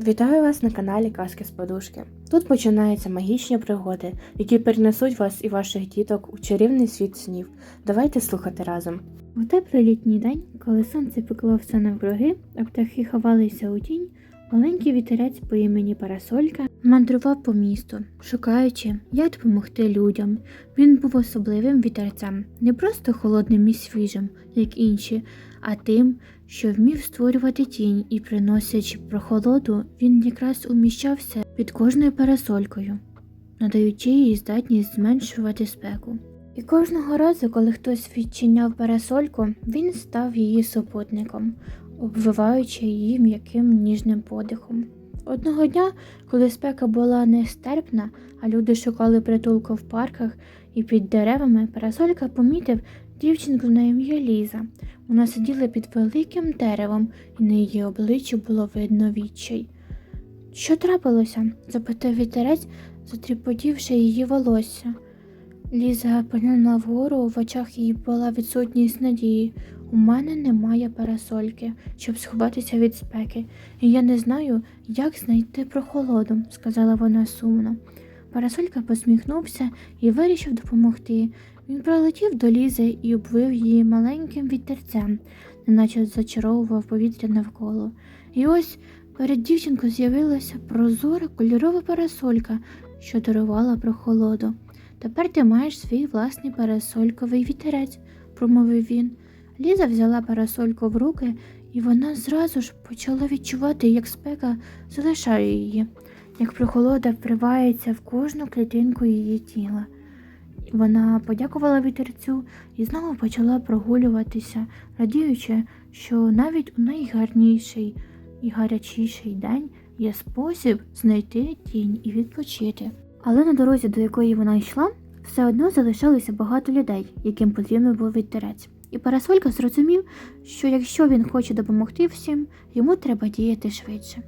Вітаю вас на каналі Казки з Подушки. Тут починаються магічні пригоди, які перенесуть вас і ваших діток у чарівний світ снів. Давайте слухати разом. У теплий літній день, коли сонце пекло все навкруги, а птахи ховалися у тінь, маленький вітерець по імені Парасолька мандрував по місту, шукаючи, як допомогти людям. Він був особливим вітерцем, не просто холодним і свіжим, як інші, а тим, що вмів створювати тінь і, приносячи прохолоду, він якраз уміщався під кожною парасолькою, надаючи їй здатність зменшувати спеку. І кожного разу, коли хтось відчиняв парасольку, він став її супутником, обвиваючи її м'яким ніжним подихом. Одного дня, коли спека була нестерпна, а люди шукали притулку в парках і під деревами, парасолька помітив дівчинку на ім'я Ліза. Вона сиділа під великим деревом, і на її обличчі було видно відчай. Що трапилося? запитав вітерець, затріпотівши її волосся. Ліза поглянула вгору, в очах її була відсутність надії. У мене немає парасольки, щоб сховатися від спеки, і я не знаю, як знайти прохолоду, сказала вона сумно. Парасолька посміхнувся і вирішив допомогти. Він пролетів до Лізи і обвив її маленьким вітерцем, неначе зачаровував повітря навколо. І ось перед дівчинкою з'явилася прозора кольорова парасолька, що дарувала прохолоду. Тепер ти маєш свій власний парасольковий вітерець, промовив він. Ліза взяла парасольку в руки, і вона зразу ж почала відчувати, як спека залишає її, як прохолода вривається в кожну клітинку її тіла. Вона подякувала вітерцю і знову почала прогулюватися, радіючи, що навіть у найгарніший і гарячіший день є спосіб знайти тінь і відпочити. Але на дорозі, до якої вона йшла, все одно залишалося багато людей, яким потрібен був вітерець. І Парасолька зрозумів, що якщо він хоче допомогти всім, йому треба діяти швидше.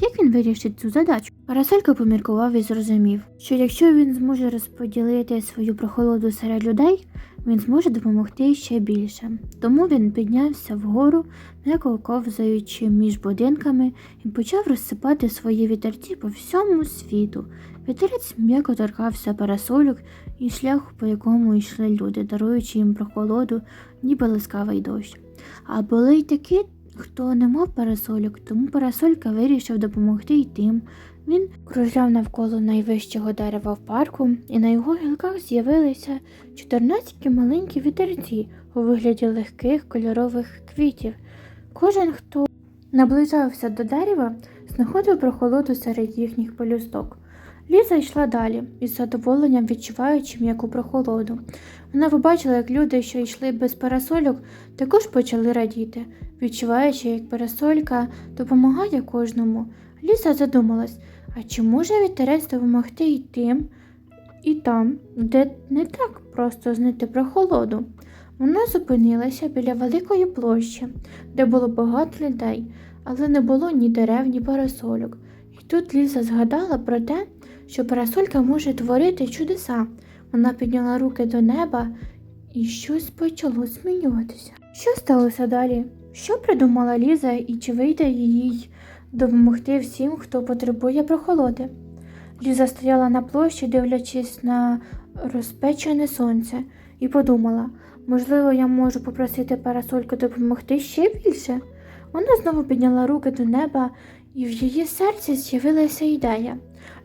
Як він вирішить цю задачу? Парасолька поміркував і зрозумів, що якщо він зможе розподілити свою прохолоду серед людей, він зможе допомогти ще більше. Тому він піднявся вгору, м'яко ковзаючи між будинками, і почав розсипати свої вітерці по всьому світу. Вітерець м'яко торкався парасольок і шляху, по якому йшли люди, даруючи їм прохолоду, ніби ласкавий дощ. А були й такі, хто не мав парасольок, тому парасолька вирішив допомогти й тим. Він кружляв навколо найвищого дерева в парку, і на його гілках з'явилися 14 маленькі вітерці у вигляді легких кольорових квітів. Кожен, хто наближався до дерева, знаходив прохолоду серед їхніх пелюсток. Ліза йшла далі, із задоволенням відчуваючи м'яку прохолоду. Вона побачила, як люди, що йшли без парасольок, також почали радіти, відчуваючи, як парасолька допомагає кожному. Ліза задумалась, а чи може вітерець допомогти і тим, і там, де не так просто знайти прохолоду. Вона зупинилася біля великої площі, де було багато людей, але не було ні дерев, ні парасольок. І тут Ліза згадала про те, що парасолька може творити чудеса. Вона підняла руки до неба, і щось почало змінюватися. Що сталося далі? Що придумала Ліза і чи вийде їй допомогти всім, хто потребує прохолоди? Ліза стояла на площі, дивлячись на розпечене сонце, і подумала, можливо, я можу попросити парасольку допомогти ще більше. Вона знову підняла руки до неба, і в її серці з'явилася ідея.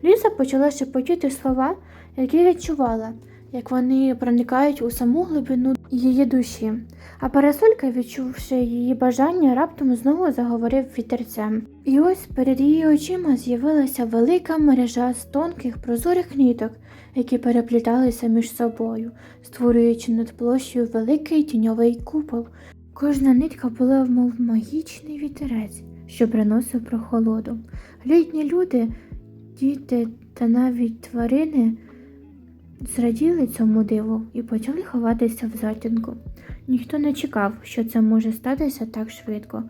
Ліза почала шепотіти слова, які відчувала, як вони проникають у саму глибину її душі. А парасолька, відчувши її бажання, раптом знову заговорив вітерцем. І ось перед її очима з'явилася велика мережа з тонких прозорих ниток, які перепліталися між собою, створюючи над площею великий тіньовий купол. Кожна нитка була, мов магічний вітерець, що приносив прохолоду. Літні люди діти та навіть тварини зраділи цьому диву і почали ховатися в затінку. Ніхто не чекав, що це може статися так швидко.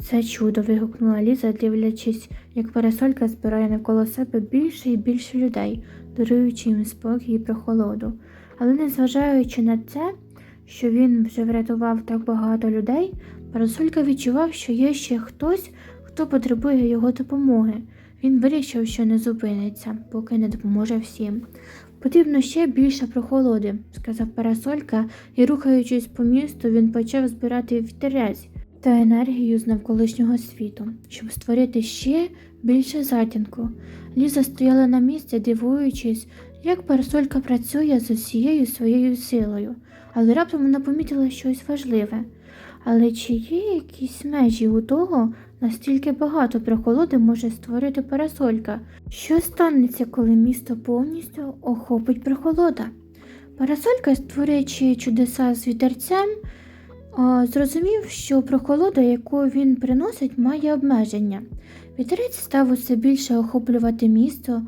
Це чудо. вигукнула Ліза, дивлячись, як парасолька збирає навколо себе більше і більше людей, даруючи їм спокій і прохолоду. Але незважаючи на це, що він вже врятував так багато людей, парасолька відчував, що є ще хтось, хто потребує його допомоги. Він вирішив, що не зупиниться, поки не допоможе всім. Потрібно ще більше прохолоди, сказав парасолька, і, рухаючись по місту, він почав збирати вітерець та енергію з навколишнього світу, щоб створити ще більше затінку. Ліза стояла на місці, дивуючись, як парасолька працює з усією своєю силою, але раптом вона помітила щось важливе. Але чи є якісь межі у того, настільки багато прохолоди може створити парасолька? Що станеться, коли місто повністю охопить прохолода? Парасолька, створюючи чудеса з вітерцем, зрозумів, що прохолода, яку він приносить, має обмеження. Вітерець став усе більше охоплювати місто,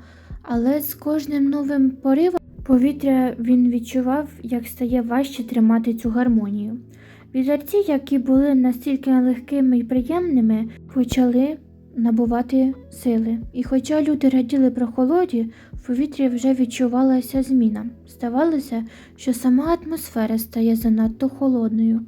але з кожним новим поривом повітря він відчував, як стає важче тримати цю гармонію. Візерці, які були настільки легкими і приємними, почали набувати сили. І хоча люди раділи прохолоді, в повітрі вже відчувалася зміна. Здавалося, що сама атмосфера стає занадто холодною.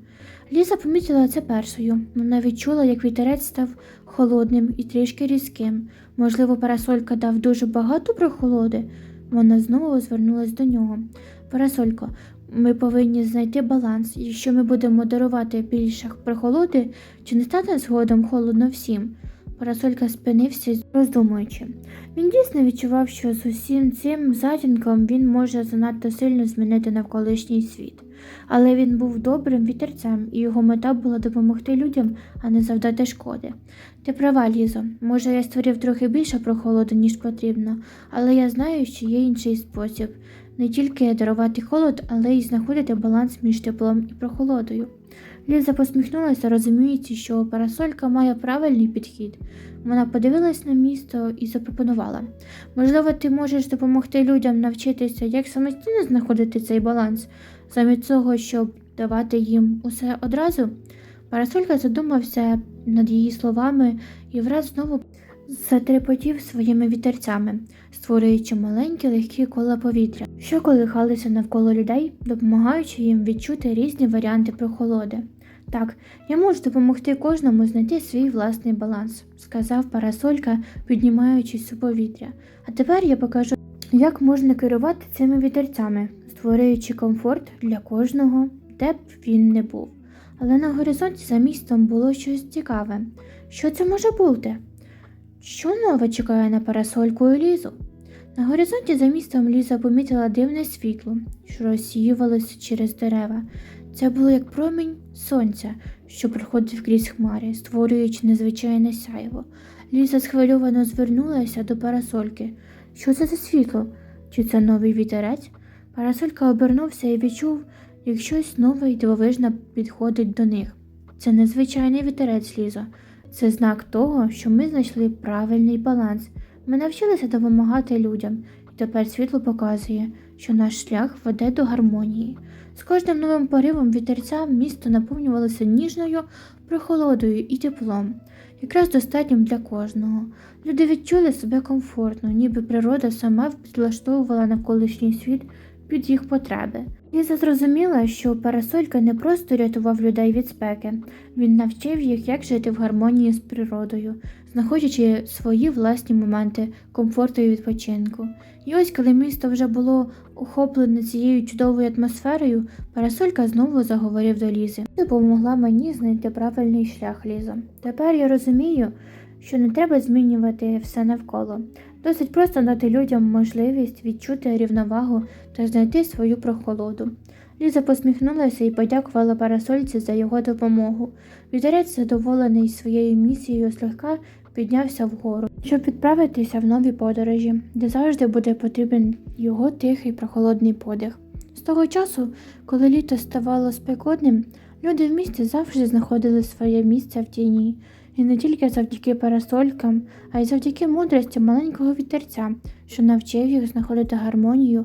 Ліза помітила це першою. Вона відчула, як вітерець став холодним і трішки різким. Можливо, парасолька дав дуже багато прохолоди. Вона знову звернулась до нього. Парасолько, ми повинні знайти баланс. Якщо ми будемо дарувати більше прохолоди, чи не стане згодом холодно всім? Парасолька спинився, роздумуючи. Він дійсно відчував, що з усім цим затінком він може занадто сильно змінити навколишній світ. Але він був добрим вітерцем, і його мета була допомогти людям, а не завдати шкоди. Ти права, Лізо, може я створив трохи більше прохолоди, ніж потрібно, але я знаю, що є інший спосіб не тільки дарувати холод, але й знаходити баланс між теплом і прохолодою. Ліза посміхнулася, розуміючи, що парасолька має правильний підхід. Вона подивилась на місто і запропонувала: можливо, ти можеш допомогти людям навчитися, як самостійно знаходити цей баланс, замість того, щоб давати їм усе одразу. Парасолька задумався над її словами і враз знову затрепотів своїми вітерцями, створюючи маленькі легкі кола повітря, що колихалися навколо людей, допомагаючи їм відчути різні варіанти прохолоди. Так, я можу допомогти кожному знайти свій власний баланс, сказав парасолька, піднімаючись у повітря. А тепер я покажу, як можна керувати цими вітерцями, створюючи комфорт для кожного, де б він не був. Але на горизонті за містом було щось цікаве. Що це може бути? Що нове чекає на парасольку і лізу? На горизонті за містом Ліза помітила дивне світло, що розсіювалося через дерева. Це було як промінь сонця, що проходив крізь хмари, створюючи незвичайне сяйво. Ліза схвильовано звернулася до парасольки. Що це за світло? Чи це новий вітерець? Парасолька обернувся і відчув, як щось нове й дивовижне підходить до них. Це незвичайний вітерець, Лізо. Це знак того, що ми знайшли правильний баланс. Ми навчилися допомагати людям, і тепер світло показує, що наш шлях веде до гармонії. З кожним новим поривом вітерця місто наповнювалося ніжною прохолодою і теплом, якраз достатнім для кожного. Люди відчули себе комфортно, ніби природа сама підлаштовувала навколишній світ під їх потреби. Ліза зрозуміла, що парасолька не просто рятував людей від спеки, він навчив їх, як жити в гармонії з природою, знаходячи свої власні моменти комфорту і відпочинку. І ось, коли місто вже було охоплене цією чудовою атмосферою, парасолька знову заговорив до Лізи. Ти допомогла мені знайти правильний шлях, Лізо. Тепер я розумію, що не треба змінювати все навколо. Досить просто дати людям можливість відчути рівновагу та знайти свою прохолоду. Ліза посміхнулася і подякувала парасольці за його допомогу. Вітерець, задоволений своєю місією, злегка піднявся вгору, щоб відправитися в нові подорожі, де завжди буде потрібен його тихий прохолодний подих. З того часу, коли літо ставало спекотним, люди в місті завжди знаходили своє місце в тіні. І не тільки завдяки парасолькам, а й завдяки мудрості маленького вітерця, що навчив їх знаходити гармонію